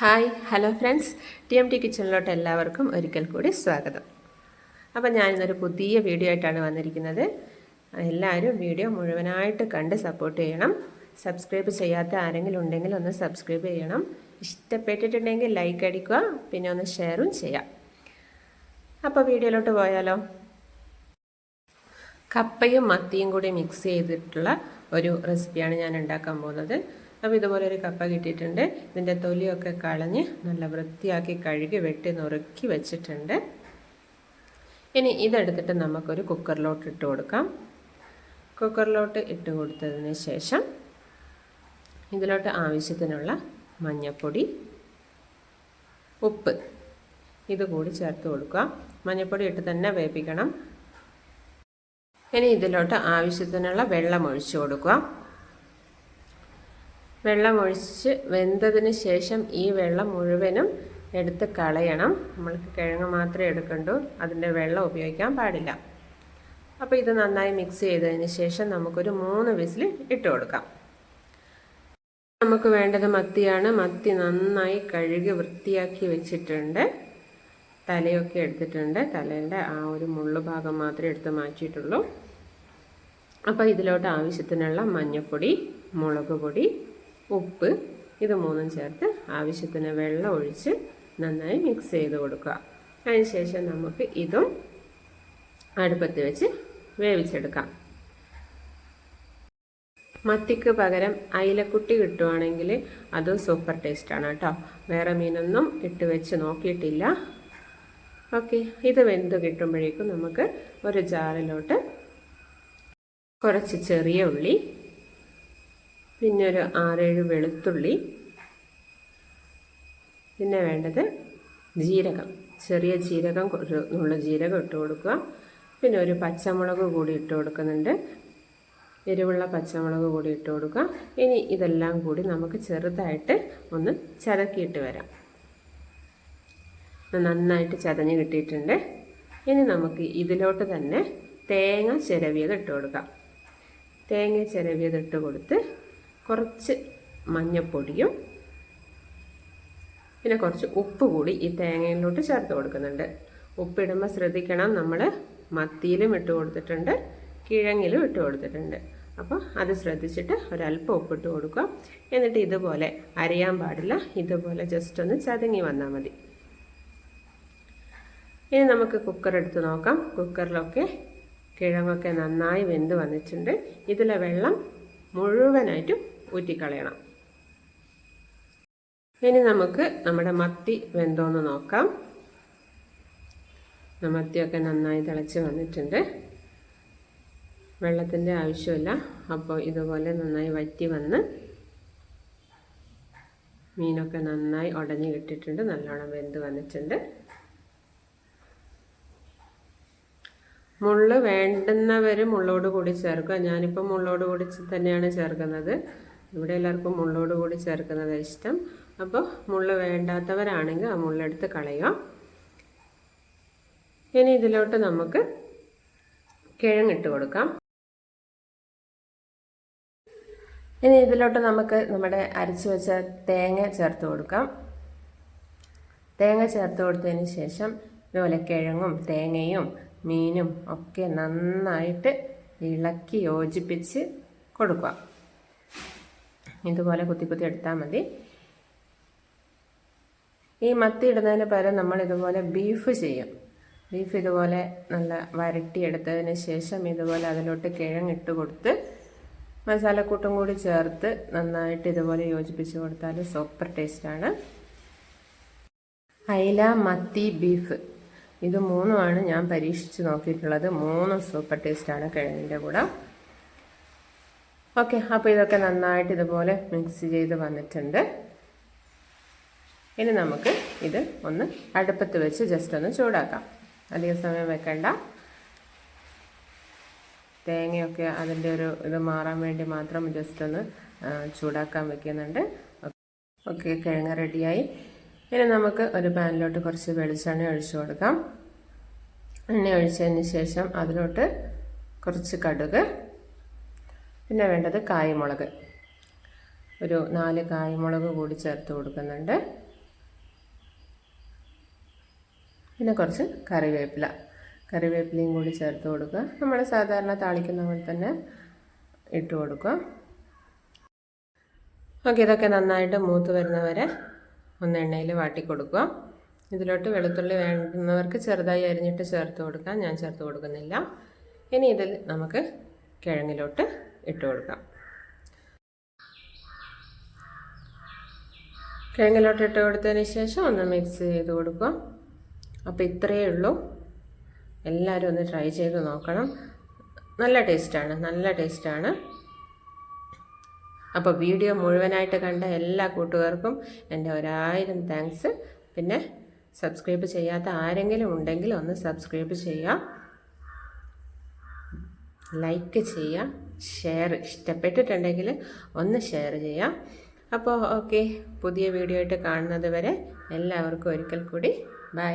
Hi hello friends. T M T കിച്ചണിലോട്ട് എല്ലാവർക്കും ഒരിക്കൽ കൂടി സ്വാഗതം. അപ്പോൾ ഞാനിന്നൊരു പുതിയ വീഡിയോ ആയിട്ടാണ് വന്നിരിക്കുന്നത്. എല്ലാവരും വീഡിയോ മുഴുവനായിട്ട് കണ്ട് സപ്പോർട്ട് ചെയ്യണം. സബ്സ്ക്രൈബ് ചെയ്യാത്ത ആരെങ്കിലും ഉണ്ടെങ്കിൽ ഒന്ന് സബ്സ്ക്രൈബ് ചെയ്യണം. ഇഷ്ടപ്പെട്ടിട്ടുണ്ടെങ്കിൽ ലൈക്ക് അടിക്കുക പിന്നെ ഒന്ന് ഷെയറും ചെയ്യാം. അപ്പോൾ വീഡിയോയിലോട്ട് പോയാലോ? കപ്പയും മത്തിയും കൂടി മിക്സ് ചെയ്തിട്ടുള്ള ഒരു റെസിപ്പിയാണ് ഞാൻ ഉണ്ടാക്കാൻ പോകുന്നത്. അപ്പോൾ ഇതുപോലെ ഒരു കപ്പ കിട്ടിയിട്ടുണ്ട്. ഇതിന്റെ തൊലിയൊക്കെ കളഞ്ഞ് നല്ല വൃത്തിയാക്കി കഴുകി വെട്ടി നുറുക്കി വെച്ചിട്ടുണ്ട്. ഇനി ഇതെടുത്തിട്ട് നമുക്കൊരു കുക്കറിലോട്ട് ഇട്ട് കൊടുക്കാം. കുക്കറിലോട്ട് ഇട്ട് കൊടുത്തതിന് ശേഷം ഇതിലോട്ട് ആവശ്യത്തിനുള്ള മഞ്ഞപ്പൊടി ഉപ്പ് ഇത് കൂടി ചേർത്ത് കൊടുക്കുക. മഞ്ഞപ്പൊടി ഇട്ട് തന്നെ വേപ്പിക്കണം ഇനി ഇതിലോട്ട് ആവശ്യത്തിനുള്ള വെള്ളം ഒഴിച്ചു കൊടുക്കുക. വെള്ളം ഒഴിച്ച് വെന്തതിന് ശേഷം ഈ വെള്ളം മുഴുവനും എടുത്ത് കളയണം. നമ്മൾക്ക് കിഴങ്ങ് മാത്രമേ എടുക്കണ്ടൂ. അതിന്റെ വെള്ളം ഉപയോഗിക്കാൻ പാടില്ല. അപ്പോൾ ഇത് നന്നായി മിക്സ് ചെയ്തതിന് ശേഷം നമുക്കൊരു മൂന്ന് വിസിൽ ഇട്ട് കൊടുക്കാം. നമുക്ക് വേണ്ടത് മത്തിയാണ്. മത്തി നന്നായി കഴുകി വൃത്തിയാക്കി വെച്ചിട്ടുണ്ട്. തലയൊക്കെ എടുത്തിട്ടുണ്ട്. തലേന്റെ ആ ഒരു മുള്ളു ഭാഗം മാത്രമേ എടുത്ത് മാറ്റിയിട്ടുള്ളൂ. അപ്പോൾ ഇതിലോട്ട് ആവശ്യത്തിനുള്ള മഞ്ഞൾപ്പൊടി മുളക് പൊടി ഉപ്പ് ഇത് മൂന്നും ചേർത്ത് ആവശ്യത്തിന് വെള്ളം ഒഴിച്ച് നന്നായി മിക്സ് ചെയ്ത് കൊടുക്കുക. അതിനുശേഷം നമുക്ക് ഇതും അടുപ്പത്ത് വെച്ച് വേവിച്ചെടുക്കാം. മത്തിക്ക് പകരം അയിലക്കുട്ടി കിട്ടുവാണെങ്കിൽ അത് സൂപ്പർ ടേസ്റ്റാണ് കേട്ടോ. വേറെ മീനൊന്നും ഇട്ട് വെച്ച് നോക്കിയിട്ടില്ല. ഓക്കെ ഇത് വെന്ത് കിട്ടുമ്പോഴേക്കും നമുക്ക് ഒരു ജാറിലോട്ട് കുറച്ച് ചെറിയ ഉള്ളി പിന്നെ ഒരു ആറേഴ് വെളുത്തുള്ളി. പിന്നെ വേണ്ടത് ജീരകം. ചെറിയ ജീരകം നുള്ള ജീരകം ഇട്ട് കൊടുക്കുക. പിന്നെ ഒരു പച്ചമുളക് കൂടി ഇട്ട് കൊടുക്കുന്നുണ്ട്. എരിവുള്ള പച്ചമുളക് കൂടി ഇട്ട് കൊടുക്കുക. ഇനി ഇതെല്ലാം കൂടി നമുക്ക് ചെറുതായിട്ട് ഒന്ന് ചതക്കിയിട്ട് വരാം. നന്നായിട്ട് ചതഞ്ഞ് കിട്ടിയിട്ടുണ്ട്. ഇനി നമുക്ക് ഇതിലോട്ട് തന്നെ തേങ്ങ ചിരവിയത് ഇട്ട് കൊടുക്കാം. തേങ്ങ ചിരവിയത് ഇട്ട് കൊടുത്ത് കുറച്ച് മഞ്ഞൾപ്പൊടിയും പിന്നെ കുറച്ച് ഉപ്പ് കൂടി ഈ തേങ്ങയിലോട്ട് ചേർത്ത് കൊടുക്കുന്നുണ്ട്. ഉപ്പിടുമ്പോൾ ശ്രദ്ധിക്കണം നമ്മൾ മത്തിയിലും ഇട്ട് കൊടുത്തിട്ടുണ്ട് കിഴങ്ങിലും ഇട്ട് കൊടുത്തിട്ടുണ്ട്. അപ്പോൾ അത് ശ്രദ്ധിച്ചിട്ട് ഒരല്പം ഉപ്പിട്ട് കൊടുക്കുക. എന്നിട്ട് ഇതുപോലെ അരിയാൻ പാടില്ല. ഇതുപോലെ ജസ്റ്റ് ഒന്ന് ചതുങ്ങി വന്നാൽ മതി. ഇനി നമുക്ക് കുക്കർ എടുത്ത് നോക്കാം. കുക്കറിലൊക്കെ കിഴങ്ങൊക്കെ നന്നായി വെന്ത് വന്നിട്ടുണ്ട്. ഇതിലെ വെള്ളം മുഴുവനായിട്ടും ഊറ്റിക്കളയണം. ഇനി നമുക്ക് നമ്മുടെ മത്തി വെന്തോന്ന് നോക്കാം. മത്തിയൊക്കെ നന്നായി തിളച്ച് വന്നിട്ടുണ്ട്. വെള്ളത്തിന്റെ ആവശ്യമില്ല. അപ്പോൾ ഇതുപോലെ നന്നായി വറ്റി വന്ന് മീനൊക്കെ നന്നായി ഉടഞ്ഞു കിട്ടിയിട്ടുണ്ട് നല്ലോണം വെന്ത് വന്നിട്ടുണ്ട്. മുള്ള് വേണ്ടുന്നവർ മുള്ളോട് കൂടി ചേർക്കുക. ഞാനിപ്പോൾ മുള്ളോട് കൂടി തന്നെയാണ് ചേർക്കുന്നത്. ഇവിടെ എല്ലാവർക്കും മുള്ളോട് കൂടി ചേർക്കുന്നത് ഇഷ്ടം. അപ്പോൾ മുള്ള വേണ്ടാത്തവരാണെങ്കിൽ ആ മുള്ളെടുത്ത് കളയുക. ഇനി ഇതിലോട്ട് നമുക്ക് കിഴങ്ങിട്ട് കൊടുക്കാം. ഇനി ഇതിലോട്ട് നമുക്ക് നമ്മുടെ അരച്ച് വെച്ച തേങ്ങ ചേർത്ത് കൊടുക്കാം. തേങ്ങ ചേർത്ത് കൊടുത്തതിന് ശേഷം ഇതുപോലെ കിഴങ്ങും തേങ്ങയും മീനും ഒക്കെ നന്നായിട്ട് ഇളക്കി യോജിപ്പിച്ച് കൊടുക്കുക. ഇതുപോലെ കുത്തി കുത്തി എടുത്താൽ മതി. ഈ മത്തി ഇടുന്നതിന് പകരം നമ്മൾ ഇതുപോലെ ബീഫ് ചെയ്യും. ബീഫ് ഇതുപോലെ നല്ല വരട്ടിയെടുത്തതിന് ശേഷം ഇതുപോലെ അതിലോട്ട് കിഴങ്ങിട്ട് കൊടുത്ത് മസാലക്കൂട്ടും കൂടി ചേർത്ത് നന്നായിട്ട് ഇതുപോലെ യോജിപ്പിച്ച് കൊടുത്താൽ സൂപ്പർ ടേസ്റ്റാണ് അയില മത്തി ബീഫ് ഇത് മൂന്നുമാണ് ഞാൻ പരീക്ഷിച്ച് നോക്കിയിട്ടുള്ളത്. മൂന്നും സൂപ്പർ ടേസ്റ്റാണ് കിഴങ്ങിന്റെ കൂടെ. ഓക്കെ അപ്പോൾ ഇതൊക്കെ നന്നായിട്ട് ഇതുപോലെ മിക്സ് ചെയ്ത് വന്നിട്ടുണ്ട്. ഇനി നമുക്ക് ഇത് ഒന്ന് അടുപ്പത്ത് വെച്ച് ജസ്റ്റ് ഒന്ന് ചൂടാക്കാം. അധിക സമയം വെക്കണ്ട. തേങ്ങയൊക്കെ അതിന്റെ ഒരു ഇത് മാറാൻ വേണ്ടി മാത്രം ജസ്റ്റ് ഒന്ന് ചൂടാക്കാൻ വെക്കുന്നുണ്ട്. ഓക്കെ കിഴങ്ങ് റെഡിയായി ഇനി നമുക്ക് ഒരു പാനിലോട്ട് കുറച്ച് വെളിച്ചെണ്ണ ഒഴിച്ചു കൊടുക്കാം. എണ്ണ ഒഴിച്ചതിന് ശേഷം അതിലോട്ട് കുറച്ച് കടുക് പിന്നെ വേണ്ടത് കായ്മുളക്. ഒരു നാല് കായ്മുളക് കൂടി ചേർത്ത് കൊടുക്കുന്നുണ്ട്. പിന്നെ കുറച്ച് കറിവേപ്പില. കറിവേപ്പിലയും കൂടി ചേർത്ത് കൊടുക്കുക. നമ്മൾ സാധാരണ താളിക്കുന്ന പോലെ തന്നെ ഇട്ട് കൊടുക്കുക. ഓക്കെ ഇതൊക്കെ നന്നായിട്ട് മൂത്ത് വരുന്നവരെ ഒന്ന് എണ്ണയിൽ വാട്ടി കൊടുക്കുക. ഇതിലോട്ട് വെളുത്തുള്ളി വേണ്ടുന്നവർക്ക് ചെറുതായി അരിഞ്ഞിട്ട് ചേർത്ത് കൊടുക്കാം. ഞാൻ ചേർത്ത് കൊടുക്കുന്നില്ല. ഇനി ഇതിൽ നമുക്ക് കിഴങ്ങിലോട്ട് ഇട്ട് കൊടുക്കാം. കിഴങ്ങിലോട്ട് ഇട്ട് കൊടുത്തതിന് ശേഷം ഒന്ന് മിക്സ് ചെയ്ത് കൊടുക്കുക. അപ്പോൾ ഇത്രയേ ഉള്ളൂ. എല്ലാവരും ഒന്ന് ട്രൈ ചെയ്ത് നോക്കണം. നല്ല ടേസ്റ്റാണ് നല്ല ടേസ്റ്റാണ് അപ്പോൾ വീഡിയോ മുഴുവനായിട്ട് കണ്ട എല്ലാ കൂട്ടുകാർക്കും എന്റെ ഒരായിരം താങ്ക്സ് പിന്നെ സബ്സ്ക്രൈബ് ചെയ്യാത്ത ആരെങ്കിലും ഉണ്ടെങ്കിൽ ഒന്ന് സബ്സ്ക്രൈബ് ചെയ്യുക. ലൈക്ക് ചെയ്യുക ഷെയർ ഇഷ്ടപ്പെട്ടിട്ടുണ്ടെങ്കിൽ ഒന്ന് ഷെയർ ചെയ്യാം. അപ്പോൾ ഓക്കെ പുതിയ വീഡിയോ ആയിട്ട് കാണുന്നത് വരെ എല്ലാവർക്കും ഒരിക്കൽ കൂടി ബൈ